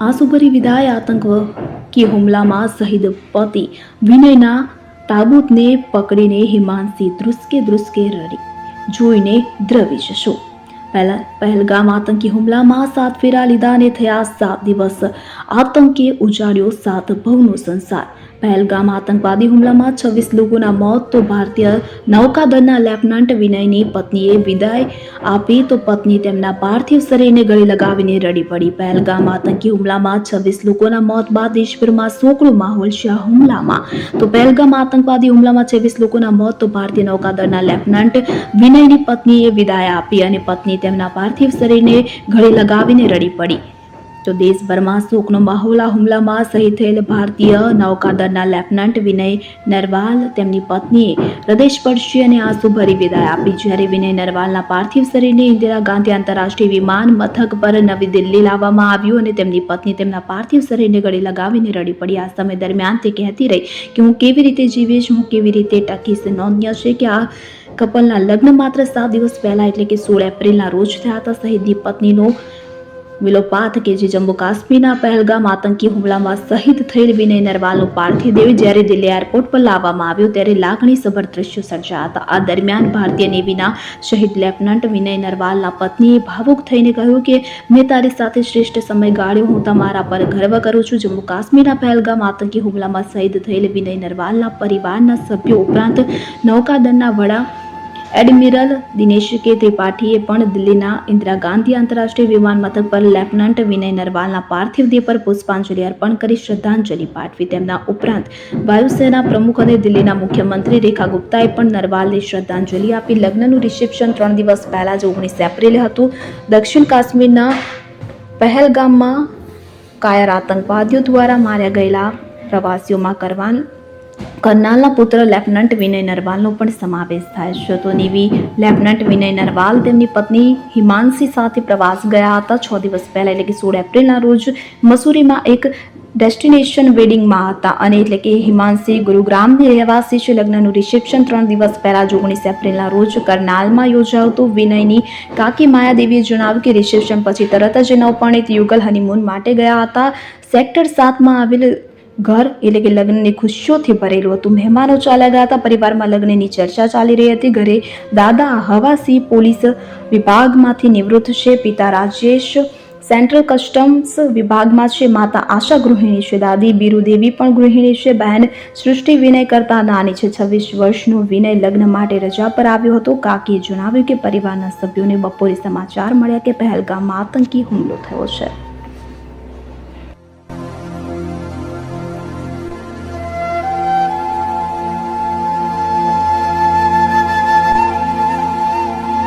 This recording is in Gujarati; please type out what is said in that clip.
આંસુભરી વિદાય આતંકી હુમલામાં શહીદ પતિ વિનયના તાબૂતને પકડીને હિમાંશી ધ્રુસકે ધ્રુસકે રડી. જોઈને દ્રવી જશો. પહેલા પહેલગામ આતંકી હુમલામાં સાત ફેરા લીધા ને થયા સાત દિવસ. આતંકે ઉજાડ્યો સાત ભવનો સંસાર. પહેલગામ આતંકવાદી હુમલામાં છવ્વીસ લોકોના મોત, તો ભારતીય નૌકાદળના લેફ્ટનન્ટ વિનયની પત્નીએ વિદાય આપી, તો પત્ની તેમના પાર્થિવ શરીરને ગળે લગાવીને રડી પડી. પહેલગામ આતંકી હુમલામાં છવ્વીસ લોકોના મોત બાદ દેશભરમાં સોકળો માહોલ છે હુમલામાં. તો પહેલગામ આતંકવાદી હુમલામાં છવ્વીસ લોકોના મોત, તો ભારતીય નૌકાદળના લેફ્ટનન્ટ વિનયની પત્નીએ વિદાય આપી અને પત્ની તેમના પાર્થિવ શરીરને ગળે લગાવીને રડી પડી. તો દેશભરમાં શોકનો માહોલ, આ હુમલામાં શહીદ થયેલ ભારતીય નૌકાદળના લેફ્ટનન્ટ વિનય નરવાલ, તેમની પત્નીએ હૃદયસ્પર્શી અને આંસુભરી વિદાય આપી. જ્યારે વિનય નરવાલના પાર્થિવ શરીરને ઇન્દિરા ગાંધી આંતરરાષ્ટ્રીય વિમાન મથક પર નવી દિલ્હી લાવવામાં આવ્યું અને તેમની પત્ની તેમના પાર્થિવ શરીરને ગળે લગાવીને રડી પડી. આ સમય દરમિયાન તે કહેતી રહી કે હું કેવી રીતે જીવીશ, હું કેવી રીતે ટકીશ. નોંધ્ય છે કે આ કપલના લગ્ન માત્ર સાત દિવસ પહેલા એટલે કે સોળ એપ્રિલના રોજ થયા હતા. શહીદની પત્નીનો વિલોપાત કે જે જમ્મુ કાશ્મીરના પહેલગામ આતંકી હુમલામાં શહીદ થયેલ વિનય નરવાલનું પાર્થિવ દેહ જ્યારે દિલ્હી એરપોર્ટ પર લાવવામાં આવ્યો ત્યારે લાગણીસભર દ્રશ્યો સર્જાયા હતા. આ દરમિયાન ભારતીય નેવીના શહીદ લેફ્ટનન્ટ વિનય નરવાલના પત્નીએ ભાવુક થઈને કહ્યું કે, મેં તારી સાથે શ્રેષ્ઠ સમય ગાળ્યો, હું તમારા પર ગર્વ કરું છું. જમ્મુ કાશ્મીરના પહેલગામ આતંકી હુમલામાં શહીદ થયેલ વિનય નરવાલના પરિવારના સભ્યો ઉપરાંત નૌકાદળના વડા એડમિરલ દિનેશ કે ત્રિપાઠીએ પણ દિલ્હીના ઇન્દિરા ગાંધી આંતરરાષ્ટ્રીય વિમાન મથક પર લેફ્ટનન્ટ વિનય નરવાલના પાર્થિવ દેહ પર પુષ્પાંજલિ અર્પણ કરી શ્રદ્ધાંજલિ પાઠવી. તેમના ઉપરાંત વાયુસેના પ્રમુખ અને દિલ્હીના મુખ્યમંત્રી રેખા ગુપ્તાએ પણ નરવાલને શ્રદ્ધાંજલિ આપી. લગ્નનું રિસેપ્શન ત્રણ દિવસ પહેલા જ ઓગણીસ એપ્રિલે હતું. દક્ષિણ કાશ્મીરના પહેલગામમાં કાયર આતંકવાદીઓ દ્વારા માર્યા ગયેલા પ્રવાસીઓમાં કરવાન કરનાલના પુત્ર લેફ્ટનન્ટ વિનય નરવાલનો પણ સમાવેશ થાય છે. તો નેવી લેફ્ટનન્ટ વિનય નરવાલ તેમની પત્ની હિમાંશી સાથે પ્રવાસ ગયા હતા. છ દિવસ પહેલાં, એટલે કે સોળ એપ્રિલના રોજ, મસૂરીમાં એક ડેસ્ટિનેશન વેડિંગમાં હતા. અને એટલે કે હિમાંશી ગુરુગ્રામની રહેવાસી છે. લગ્નનું રિસેપ્શન ત્રણ દિવસ પહેલાં, જ ઓગણીસ એપ્રિલના રોજ કરનાલમાં યોજાયું વિનયની કાકી માયાદેવીએ જણાવ્યું કે રિસેપ્શન પછી તરત જ નવપરણિત યુગલ હનીમૂન માટે ગયા હતા. સેક્ટર સાતમાં આવેલ ઘર એટલે કે લગ્નની ખુશીઓથી ભરેલું હતું. મહેમાનો ચાલ્યા ગયા હતા. પરિવારમાં લગ્નની ચર્ચા ચાલી રહી હતી. ઘરે દાદા હવાસી પોલીસ વિભાગમાંથી નિવૃત્ત છે. પિતા રાજેશ, સેન્ટ્રલ કસ્ટમ્સ વિભાગમાં છે. માતા આશા ગૃહિણી છે. દાદી બીરુદેવી પણ ગૃહિણી છે. બહેન સૃષ્ટિ વિનય કરતા નાની છે. છવ્વીસ વર્ષનું વિનય લગ્ન માટે રજા પર આવ્યો હતો. કાકીએ જણાવ્યું કે પરિવારના સભ્યોને બપોરે સમાચાર મળ્યા કે પહેલગામમાં આતંકી હુમલો થયો છે.